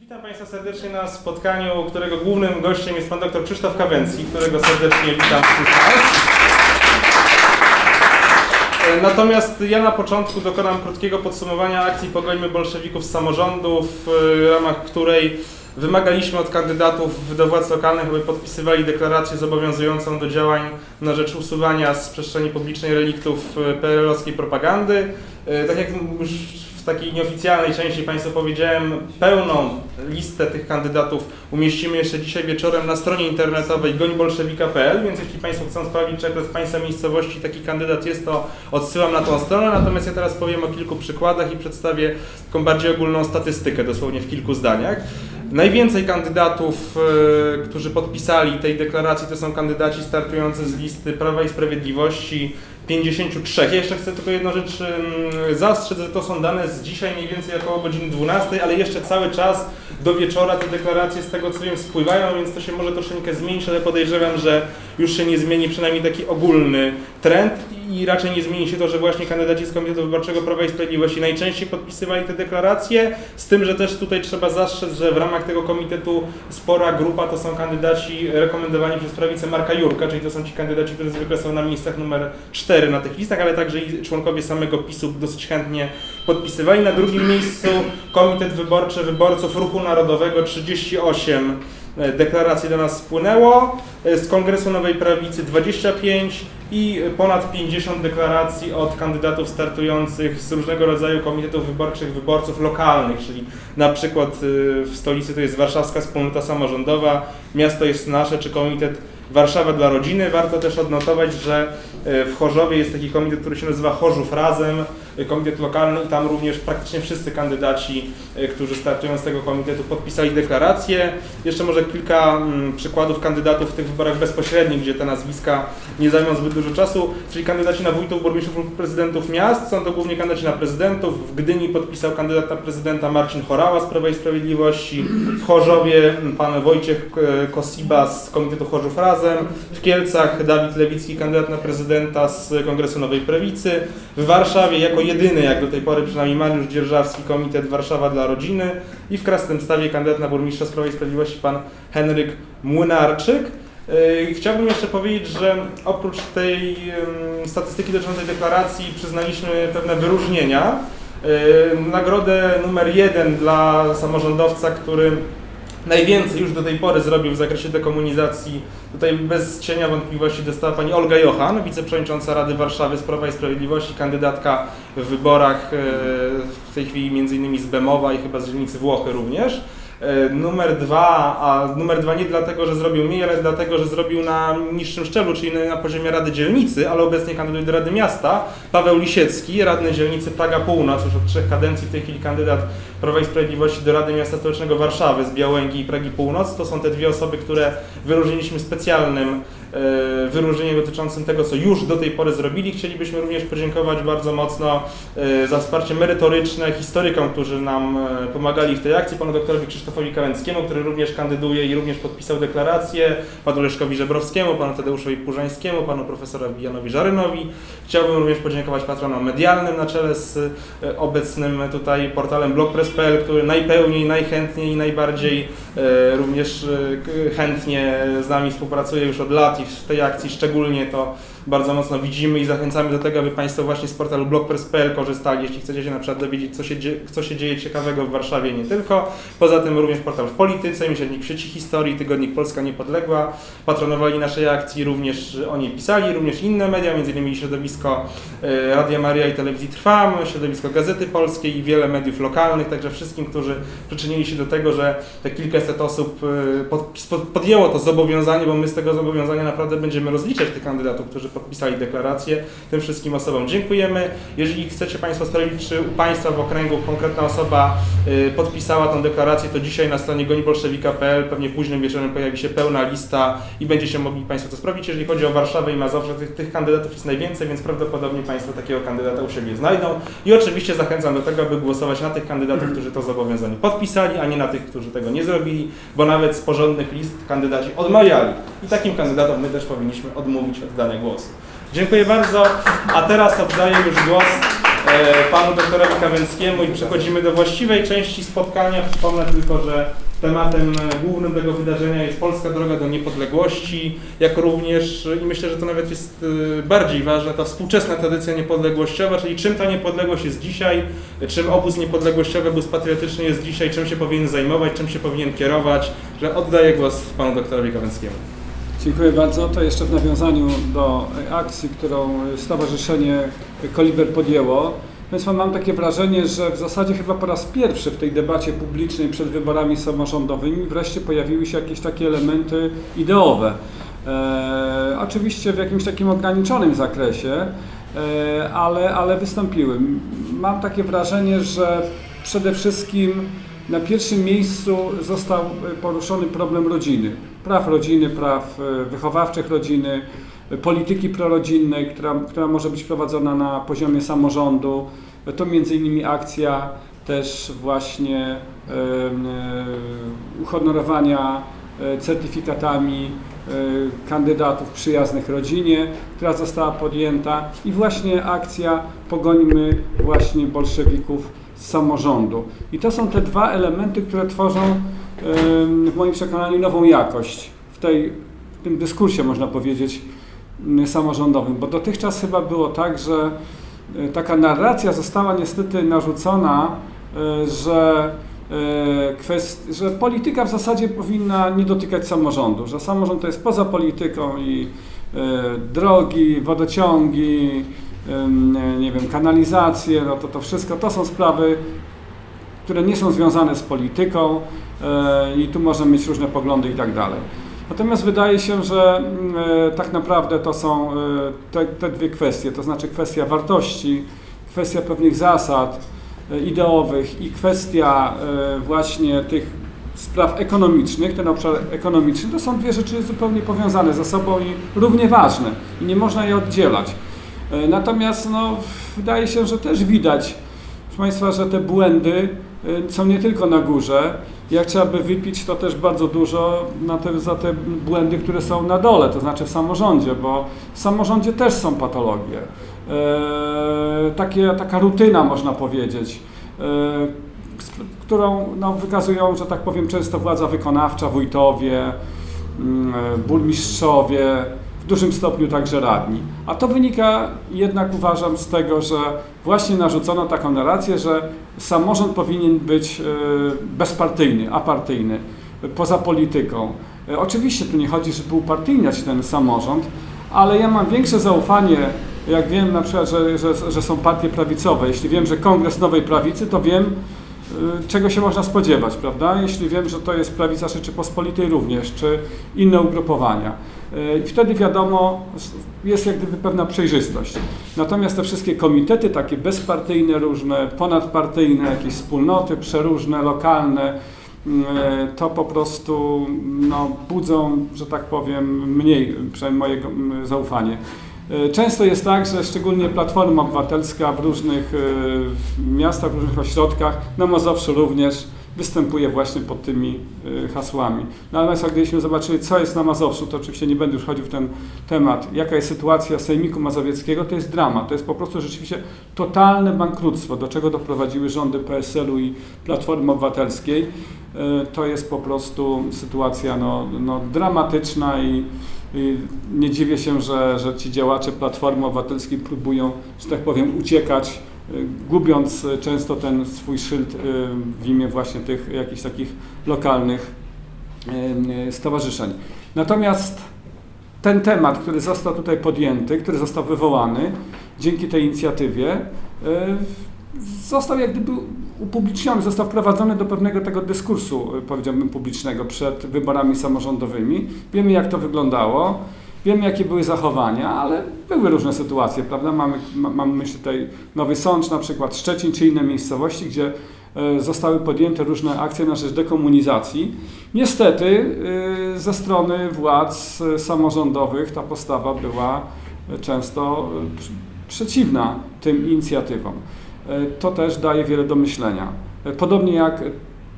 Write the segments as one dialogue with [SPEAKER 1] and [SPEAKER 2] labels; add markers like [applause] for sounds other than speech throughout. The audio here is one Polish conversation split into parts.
[SPEAKER 1] Witam Państwa serdecznie na spotkaniu, którego głównym gościem jest Pan dr Krzysztof Kawęcki, którego serdecznie witam wszystkich Was. E, Natomiast ja na początku dokonam krótkiego podsumowania akcji Pogońmy Bolszewików z samorządów, e, w ramach której wymagaliśmy od kandydatów do władz lokalnych, aby podpisywali deklarację zobowiązującą do działań na rzecz usuwania z przestrzeni publicznej reliktów e, PRL-owskiej propagandy. Tak jak już w takiej nieoficjalnej części Państwu powiedziałem, pełną listę tych kandydatów umieścimy jeszcze dzisiaj wieczorem na stronie internetowej gońbolszewika.pl, więc jeśli Państwo chcą sprawdzić, czy akurat w Państwa miejscowości taki kandydat jest, to odsyłam na tą stronę. Natomiast ja teraz powiem o kilku przykładach i przedstawię taką bardziej ogólną statystykę, dosłownie w kilku zdaniach. Najwięcej kandydatów, e, którzy podpisali tej deklaracji, to są kandydaci startujący z listy Prawa i Sprawiedliwości 53. Ja jeszcze chcę tylko jedną rzecz zastrzec, że to są dane z dzisiaj mniej więcej około godziny 12, ale jeszcze cały czas do wieczora te deklaracje z tego co wiem spływają, więc to się może troszeczkę zmienić, ale podejrzewam, że już się nie zmieni przynajmniej taki ogólny trend i raczej nie zmieni się to, że właśnie kandydaci z Komitetu Wyborczego Prawa i Sprawiedliwości najczęściej podpisywali te deklaracje, z tym, że też tutaj trzeba zastrzec, że w ramach tego komitetu spora grupa to są kandydaci rekomendowani przez prawicę Marka Jurka, czyli to są ci kandydaci, którzy zwykle są na miejscach numer 4 na tych listach, ale także i członkowie samego PiSu dosyć chętnie podpisywali. Na drugim miejscu Komitet Wyborczy Wyborców Ruchu Narodowego 38 e, deklaracji do nas spłynęło, e, z Kongresu Nowej Prawicy 25 i ponad 50 deklaracji od kandydatów startujących z różnego rodzaju komitetów wyborczych, wyborców lokalnych, czyli na przykład y, w stolicy to jest Warszawska Wspólnota Samorządowa, Miasto jest Nasze czy Komitet Warszawa dla Rodziny. Warto też odnotować, że w Chorzowie jest taki komitet, który się nazywa Chorzów Razem, komitet lokalny i tam również praktycznie wszyscy kandydaci, y, którzy startują z tego komitetu podpisali deklarację. Jeszcze może kilka mm, przykładów kandydatów w tych wyborach bezpośrednich, gdzie te nazwiska nie zajmą zbyt dużo czasu, czyli kandydaci na wójtów, burmistrzów lub prezydentów miast. Są to głównie kandydaci na prezydentów. W Gdyni podpisał kandydat na prezydenta Marcin Chorała z Prawa i Sprawiedliwości. W Chorzowie mm, pan Wojciech e, Kosiba z Komitetu Chorzów Razem. W Kielcach Dawid Lewicki, kandydat na prezydenta z Kongresu Nowej Prawicy. W Warszawie jako jedyny, jak do tej pory przynajmniej Mariusz Dzierżawski, Komitet Warszawa dla Rodziny. I w Krasnymstawie kandydat na burmistrza z i Sprawiedliwości pan Henryk Młynarczyk. Yy, Chciałbym jeszcze powiedzieć, że oprócz tej statystyki dotyczącej deklaracji przyznaliśmy pewne wyróżnienia. Yy, Nagrodę numer jeden dla samorządowca, który najwięcej już do tej pory zrobił w zakresie dekomunizacji. Tutaj bez cienia wątpliwości dostała pani Olga Jochan, wiceprzewodnicząca Rady Warszawy z i Sprawiedliwości, kandydatka w wyborach yy, w tej chwili między innymi z Bemowa i chyba z dzielnicy Włochy również. E, Numer dwa, a numer dwa nie dlatego, że zrobił mniej, ale dlatego, że zrobił na niższym szczeblu, czyli na poziomie Rady Dzielnicy, ale obecnie kandyduje do Rady Miasta, Paweł Lisiecki, radny dzielnicy Praga Północ, już od trzech kadencji w tej chwili kandydat Prawa i Sprawiedliwości do Rady Miasta Stołecznego Warszawy z Białęgi i Pragi Północ. To są te dwie osoby, które wyróżniliśmy specjalnym wyróżnieniem dotyczącym tego, co już do tej pory zrobili. Chcielibyśmy również podziękować bardzo mocno e, za wsparcie merytoryczne historykom, którzy nam e, pomagali w tej akcji, panu doktorowi Krzysztofowi Kałęckiemu, który również kandyduje i również podpisał deklarację, panu Leszkowi Żebrowskiemu, panu Tadeuszowi Purzańskiemu, panu profesorowi Janowi Żarynowi. Chciałbym również podziękować patronom medialnym na czele z e, obecnym tutaj portalem blogpress.pl, który najpełniej, najchętniej i najbardziej e, również e, chętnie z nami współpracuje już od lat w tej akcji szczególnie to bardzo mocno widzimy i zachęcamy do tego, aby Państwo właśnie z portalu blogpress.pl korzystali, jeśli chcecie się na przykład dowiedzieć, co się, co się dzieje ciekawego w Warszawie, nie tylko. Poza tym również portal w polityce, miesięcznik sieci historii, tygodnik Polska Niepodległa, patronowali naszej akcji, również o niej pisali, również inne media, m.in. środowisko e, Radia Maria i Telewizji Trwam, środowisko Gazety Polskiej i wiele mediów lokalnych, także wszystkim, którzy przyczynili się do tego, że te kilkaset osób e, pod, pod, podjęło to zobowiązanie, bo my z tego zobowiązania naprawdę będziemy rozliczać tych kandydatów, którzy podpisali deklarację. Tym wszystkim osobom dziękujemy. Jeżeli chcecie Państwo sprawdzić, czy u Państwa w okręgu konkretna osoba y, podpisała tą deklarację, to dzisiaj na stronie gonibolszewika.pl pewnie późnym wieczorem pojawi się pełna lista i będziecie mogli Państwo to sprawdzić. Jeżeli chodzi o Warszawę i Mazowsze, tych, tych kandydatów jest najwięcej, więc prawdopodobnie Państwo takiego kandydata u siebie znajdą. I oczywiście zachęcam do tego, aby głosować na tych kandydatów, którzy to zobowiązanie podpisali, a nie na tych, którzy tego nie zrobili, bo nawet z porządnych list kandydaci odmawiali. I takim kandydatom my też powinniśmy odmówić oddania głosu. Dziękuję bardzo, a teraz oddaję już głos e, panu doktorowi Kawęckiemu i przechodzimy do właściwej części spotkania. Przypomnę tylko, że tematem głównym tego wydarzenia jest Polska droga do niepodległości, jak również i myślę, że to nawet jest e, bardziej ważne, ta współczesna tradycja niepodległościowa, czyli czym ta niepodległość jest dzisiaj, czym obóz niepodległościowy, obóz patriotyczny jest dzisiaj, czym się powinien zajmować, czym się powinien kierować, że oddaję głos panu doktorowi Kawęckiemu.
[SPEAKER 2] Dziękuję bardzo. To jeszcze w nawiązaniu do akcji, którą Stowarzyszenie Koliber podjęło. Państwa, mam takie wrażenie, że w zasadzie chyba po raz pierwszy w tej debacie publicznej przed wyborami samorządowymi wreszcie pojawiły się jakieś takie elementy ideowe. E, oczywiście w jakimś takim ograniczonym zakresie, e, ale, ale wystąpiły. Mam takie wrażenie, że przede wszystkim na pierwszym miejscu został poruszony problem rodziny, praw rodziny, praw e, wychowawczych rodziny, polityki prorodzinnej, która, która może być prowadzona na poziomie samorządu. To między innymi akcja też właśnie e, uhonorowania e, certyfikatami kandydatów przyjaznych rodzinie, która została podjęta i właśnie akcja Pogońmy właśnie bolszewików samorządu. I to są te dwa elementy, które tworzą w moim przekonaniu nową jakość w, tej, w tym dyskursie, można powiedzieć, m, samorządowym. Bo dotychczas chyba było tak, że e, taka narracja została niestety narzucona, e, że, e, kwest, że polityka w zasadzie powinna nie dotykać samorządu, że samorząd to jest poza polityką i drogi, wodociągi, nie wiem, kanalizacje, no to to wszystko, to są sprawy, które nie są związane z polityką e, i tu można mieć różne poglądy i tak dalej. Natomiast wydaje się, że e, tak naprawdę to są e, te, te dwie kwestie, to znaczy kwestia wartości, kwestia pewnych zasad ideowych i kwestia właśnie tych spraw ekonomicznych, ten obszar ekonomiczny, to są dwie rzeczy zupełnie powiązane ze sobą i równie ważne i nie można je oddzielać. E, Natomiast no, wydaje się, że też widać, proszę Państwa, że te błędy e, są nie tylko na górze. Jak trzeba by wypić, to też bardzo dużo te, za te błędy, które są na dole, to znaczy w samorządzie, bo w samorządzie też są patologie. E, takie, taka rutyna, można powiedzieć, e, którą no, wykazują, że tak powiem, często władza wykonawcza, wójtowie, mm, e, burmistrzowie, dużym stopniu także radni. A to wynika jednak uważam z tego, że właśnie narzucono taką narrację, że samorząd powinien być e, bezpartyjny, apartyjny, poza polityką. E, Oczywiście tu nie chodzi, żeby upartyjniać ten samorząd, ale ja mam większe zaufanie, jak wiem na przykład, że, że, że są partie prawicowe. Jeśli wiem, że Kongres Nowej Prawicy, to wiem, czego się można spodziewać, prawda? Jeśli wiem, że to jest prawica Rzeczypospolitej również, czy inne ugrupowania. Y, I wtedy wiadomo, jest jak gdyby pewna przejrzystość. Natomiast te wszystkie komitety takie bezpartyjne różne, ponadpartyjne, jakieś wspólnoty przeróżne, lokalne, y, to po prostu no, budzą, że tak powiem, mniej, przynajmniej moje zaufanie. E, Często jest tak, że szczególnie Platforma Obywatelska w różnych e, miastach, w różnych ośrodkach, na Mazowszu również występuje właśnie pod tymi e, hasłami. No ale Państwo, gdybyśmy zobaczyli, co jest na Mazowszu, to oczywiście nie będę już chodził w ten temat, jaka jest sytuacja Sejmiku Mazowieckiego, to jest dramat. To jest po prostu rzeczywiście totalne bankructwo, do czego doprowadziły rządy PSL-u i Platformy Obywatelskiej. To jest po prostu sytuacja no, no, dramatyczna i nie dziwię się, że, że ci działacze Platformy Obywatelskiej próbują, że tak powiem, uciekać, y, gubiąc często ten swój szyld y, w imię właśnie tych jakichś takich lokalnych y, stowarzyszeń. Natomiast ten temat, który został tutaj podjęty, który został wywołany dzięki tej inicjatywie, został jak gdyby upubliczniony, został wprowadzony do pewnego tego dyskursu, y, powiedziałbym, publicznego przed wyborami samorządowymi. Wiemy, jak to wyglądało, wiemy, jakie były zachowania, ale były różne sytuacje, prawda? Mamy, ma- mamy tutaj Nowy Sącz, na przykład Szczecin, czy inne miejscowości, gdzie y, zostały podjęte różne akcje na rzecz dekomunizacji. Niestety y, ze strony władz samorządowych ta postawa była często pr- przeciwna tym inicjatywom. E, To też daje wiele do myślenia. E, Podobnie jak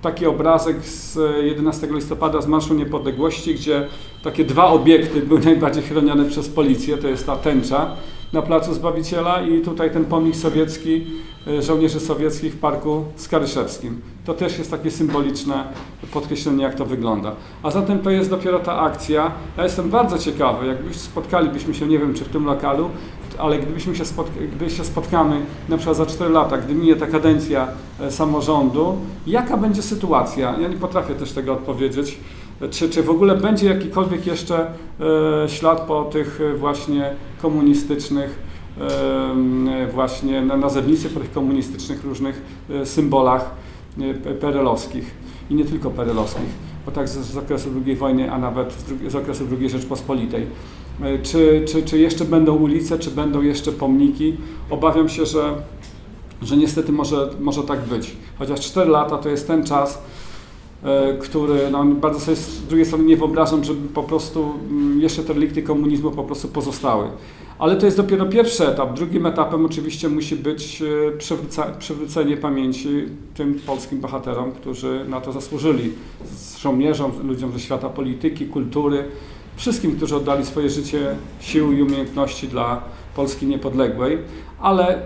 [SPEAKER 2] taki obrazek z 11 listopada z Marszu Niepodległości, gdzie takie dwa obiekty były [laughs] najbardziej chronione przez policję, to jest ta tęcza na Placu Zbawiciela i tutaj ten pomnik sowiecki, e, żołnierzy sowieckich w Parku Skaryszewskim. To też jest takie symboliczne podkreślenie, jak to wygląda. A zatem to jest dopiero ta akcja. Ja jestem bardzo ciekawy, jakbyś spotkalibyśmy się, nie wiem czy w tym lokalu, ale gdybyśmy się, spotka- gdy się spotkamy na przykład za 4 lata, gdy minie ta kadencja e, samorządu, jaka będzie sytuacja? Ja nie potrafię też tego odpowiedzieć. Czy, czy w ogóle będzie jakikolwiek jeszcze e, ślad po tych e, właśnie komunistycznych właśnie na nazewnicy, po tych komunistycznych różnych symbolach pe- perelowskich i nie tylko perelowskich, bo tak z, z okresu II wojny, a nawet z, z okresu II Rzeczpospolitej. E, Czy, czy, czy jeszcze będą ulice, czy będą jeszcze pomniki? Obawiam się, że, że niestety może, może tak być. Chociaż 4 lata to jest ten czas, e, który no, bardzo sobie z drugiej strony nie wyobrażam, żeby po prostu mm, jeszcze te relikty komunizmu po prostu pozostały. Ale to jest dopiero pierwszy etap. Drugim etapem oczywiście musi być e, przywrócenie pamięci tym polskim bohaterom, którzy na to zasłużyli. Z żołnierzom, ludziom ze świata polityki, kultury, wszystkim, którzy oddali swoje życie, sił i umiejętności dla Polski niepodległej, ale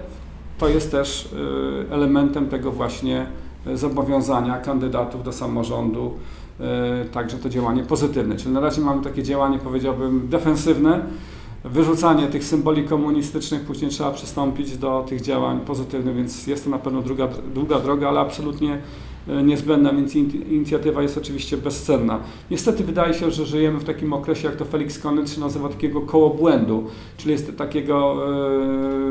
[SPEAKER 2] to jest też y, elementem tego właśnie y, zobowiązania kandydatów do samorządu, y, także to działanie pozytywne. Czyli na razie mamy takie działanie, powiedziałbym, defensywne, wyrzucanie tych symboli komunistycznych, później trzeba przystąpić do tych działań pozytywnych, więc jest to na pewno długa, długa droga, ale absolutnie niezbędna, więc in- inicjatywa jest oczywiście bezcenna. Niestety wydaje się, że żyjemy w takim okresie, jak to Felix Konyc nazywa takiego koło błędu, czyli jest takiego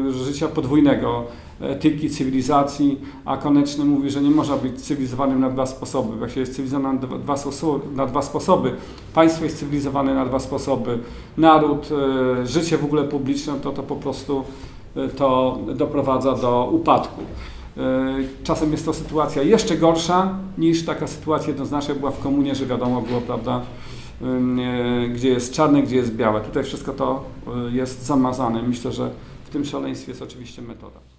[SPEAKER 2] e, życia podwójnego, etyki, cywilizacji, a Koneczny mówi, że nie można być cywilizowanym na dwa sposoby. Jak się jest cywilizowanym na dwa, na dwa sposoby, państwo jest cywilizowane na dwa sposoby, naród, e, życie w ogóle publiczne, to to po prostu e, to doprowadza do upadku. E, Czasem jest to sytuacja jeszcze gorsza niż taka sytuacja jednoznaczna była w komunie, że wiadomo było, prawda, e, gdzie jest czarne, gdzie jest białe. Tutaj wszystko to e, jest zamazane. Myślę, że w tym szaleństwie jest oczywiście metoda.